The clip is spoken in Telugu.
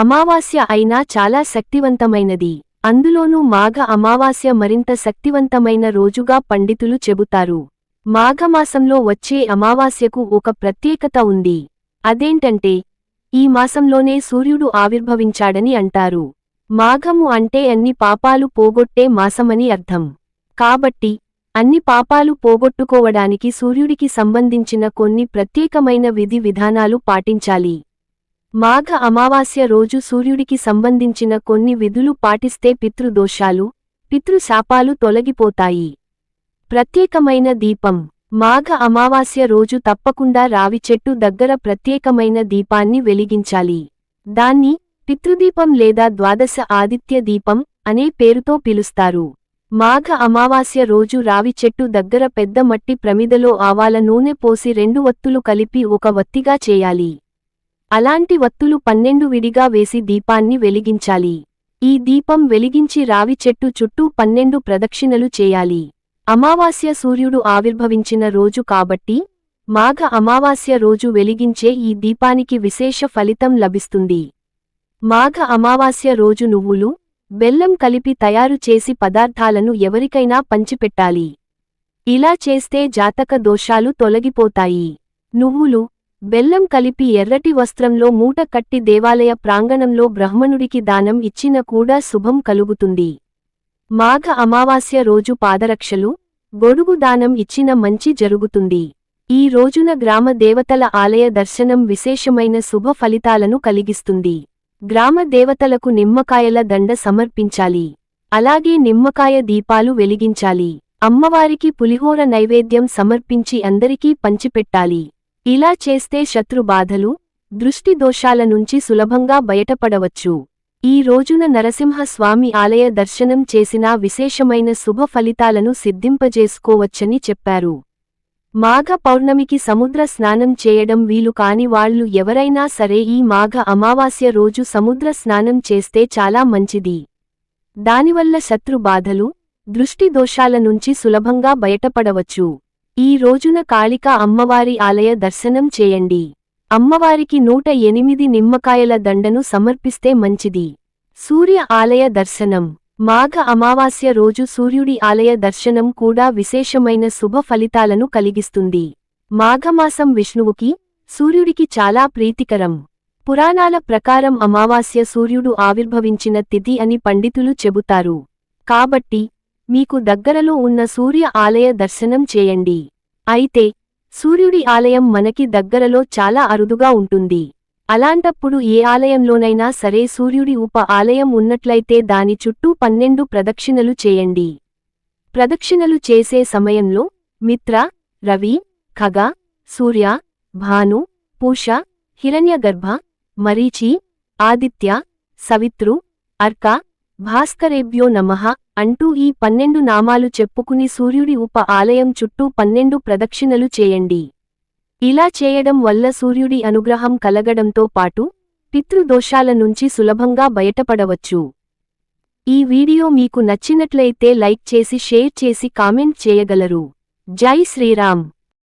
అమావాస్య అయినా చాలా శక్తివంతమైనది. అందులోనూ మాఘ అమావాస్య మరింత శక్తివంతమైన రోజుగా పండితులు చెబుతారు. మాఘమాసంలో వచ్చే అమావాస్యకు ఒక ప్రత్యేకత ఉంది. అదేంటంటే ఈ మాసంలోనే సూర్యుడు ఆవిర్భవించాడని అంటారు. మాఘము అంటే అన్ని పాపాలు పోగొట్టే మాసమని అర్థం. కాబట్టి అన్ని పాపాలు పోగొట్టుకోవడానికి సూర్యుడికి సంబంధించిన కొన్ని ప్రత్యేకమైన విధి విధానాలు పాటించాలి. మాఘ అమావాస్య రోజు సూర్యుడికి సంబంధించిన కొన్ని విధులు పాటిస్తే పితృదోషాలు పితృశాపాలు తొలగిపోతాయి. ప్రత్యేకమైన దీపం. మాఘ అమావాస్య రోజు తప్పకుండా రావి చెట్టు దగ్గర ప్రత్యేకమైన దీపాన్ని వెలిగించాలి. దాన్ని పితృదీపం లేదా ద్వాదశ ఆదిత్య దీపం అనే పేరుతో పిలుస్తారు. మాఘ అమావాస్య రోజు రావి చెట్టు దగ్గర పెద్ద మట్టి ప్రమిదలో ఆవాల నూనె పోసి రెండు వత్తులు కలిపి ఒక వత్తిగా చేయాలి. అలాంటి వత్తులు పన్నెండు విడిగా వేసి దీపాన్ని వెలిగించాలి. ఈ దీపం వెలిగించి రావి చెట్టు చుట్టూ పన్నెండు ప్రదక్షిణలు చేయాలి. అమావాస్య సూర్యుడు ఆవిర్భవించిన రోజు కాబట్టి మాఘ అమావాస్య రోజు వెలిగించే ఈ దీపానికి విశేష ఫలితం లభిస్తుంది. మాఘ అమావాస్య రోజు నువ్వులు బెల్లం కలిపి తయారు చేసి పదార్థాలను ఎవరికైనా పంచిపెట్టాలి. ఇలా చేస్తే జాతక దోషాలు తొలగిపోతాయి. నువ్వులు బెల్లం కలిపి ఎర్రటి వస్త్రంలో మూట కట్టి దేవాలయ ప్రాంగణంలో బ్రహ్మణుడికి దానం ఇచ్చిన కూడా శుభం కలుగుతుంది. మాఘ అమావాస్య రోజు పాదరక్షలు గొడుగు దానం ఇచ్చిన మంచి జరుగుతుంది. ఈ రోజున గ్రామ దేవతల ఆలయ దర్శనం విశేషమైన శుభ ఫలితాలను కలిగిస్తుంది. గ్రామ దేవతలకు నిమ్మకాయల దండ సమర్పించాలి. అలాగే నిమ్మకాయ దీపాలు వెలిగించాలి. అమ్మవారికి పులిహోర నైవేద్యం సమర్పించి అందరికీ పంచిపెట్టాలి. ఇలా చేస్తే శత్రుబాధలు దృష్టి దోషాల నుంచి సులభంగా బయటపడవచ్చు. ఈ రోజున నరసింహస్వామి ఆలయ దర్శనం చేసినా విశేషమైన శుభ ఫలితాలను సిద్ధింపజేసుకోవచ్చని చెప్పారు. మాఘ పౌర్ణమికి సముద్ర స్నానం చేయడం వీలు కాని వాళ్ళు ఎవరైనా సరే ఈ మాఘ అమావాస్య రోజు సముద్ర స్నానం చేస్తే చాలా మంచిది. దానివల్ల శత్రు బాధలు దృష్టి దోషాల నుంచి సులభంగా బయటపడవచ్చు. ఈ రోజున కాళికా అమ్మవారి ఆలయ దర్శనం చేయండి. అమ్మవారికి నూట ఎనిమిది నిమ్మకాయల దండను సమర్పిస్తే మంచిది. సూర్య ఆలయ దర్శనం. మాఘ అమావాస్య రోజు సూర్యుడి ఆలయ దర్శనం కూడా విశేషమైన శుభ ఫలితాలను కలిగిస్తుంది. మాఘమాసం విష్ణువుకి సూర్యుడికి చాలా ప్రీతికరం. పురాణాల ప్రకారం అమావాస్య సూర్యుడు ఆవిర్భవించిన తిథి అని పండితులు చెబుతారు. కాబట్టి మీకు దగ్గరలో ఉన్న సూర్య ఆలయ దర్శనం చేయండి. అయితే సూర్యుడి ఆలయం మనకి దగ్గరలో చాలా అరుదుగా ఉంటుంది. అలాంటప్పుడు ఏ ఆలయంలోనైనా సరే సూర్యుడి ఉప ఆలయం ఉన్నట్లయితే దాని చుట్టూ పన్నెండు ప్రదక్షిణలు చేయండి. ప్రదక్షిణలు చేసే సమయంలో మిత్ర రవి ఖగ సూర్య భాను పూష హిరణ్యగర్భ మరీచి ఆదిత్య సవిత్రు అర్క భాస్కరేభ్యో నమః అంటూ ఈ పన్నెండు నామాలు చెప్పుకుని సూర్యుడి ఉప ఆలయం చుట్టూ పన్నెండు ప్రదక్షిణలు చేయండి. ఇలా చేయడం వల్ల సూర్యుడి అనుగ్రహం కలగడంతో పాటు పితృదోషాల నుంచి సులభంగా బయటపడవచ్చు. ఈ వీడియో మీకు నచ్చినట్లయితే లైక్ చేసి షేర్ చేసి కామెంట్ చేయగలరు. జై శ్రీరామ్.